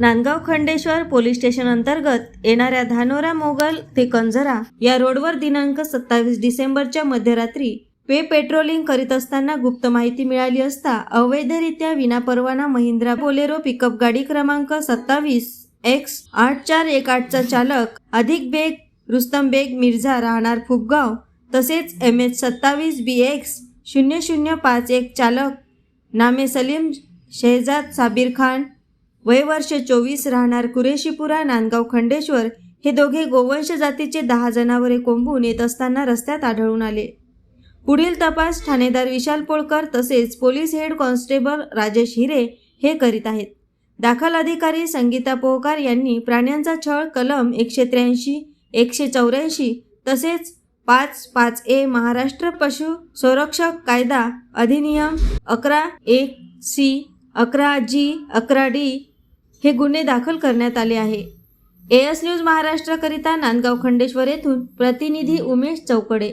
Nandgaon Khandeshwar police station अंतर्गत येणाऱ्या धानोरा मोगल ते कंजरा या रोडवर दिनांक सत्तावीस डिसेंबरच्या मध्यरात्री पे पेट्रोलिंग करीत असताना गुप्त माहिती मिळाली असता अवैधरित्या विनापरवाना महिंद्रा बोलेरो पिकअप गाडी क्रमांक सत्तावीस एक्स आठ चार एक आठचा चालक अधिक बेग रुस्तम बेग मिर्झा राहणार फुगगाव तसेच एम एच सत्तावीस बी एक्स शून्य शून्य पाच एक चालक नामे सलीम शेहजाद साबीर खान वय वर्ष चोवीस राहणार कुरेशीपुरा नांदगाव खंडेश्वर हे दोघे गोवंश जातीचे दहा जनावरे कोंबून येत असताना रस्त्यात आढळून आले. पुढील तपास ठाणेदार विशाल पोळकर तसेच police head constable Rajesh Hire हे करीत आहेत. दाखल अधिकारी संगीता पोहकार यांनी प्राण्यांचा छळ कलम एकशे त्र्याऐंशी एकशे चौऱ्याऐंशी तसेच पाच पाच ए महाराष्ट्र पशु संरक्षक कायदा अधिनियम अकरा एक सी अकरा जी अकरा डी हे गुन्हे दाखल करण्यात आले आहे. एएस न्यूज महाराष्ट्राकरिता नांदगाव खंडेश्वर येथून प्रतिनिधी उमेश चौकडे.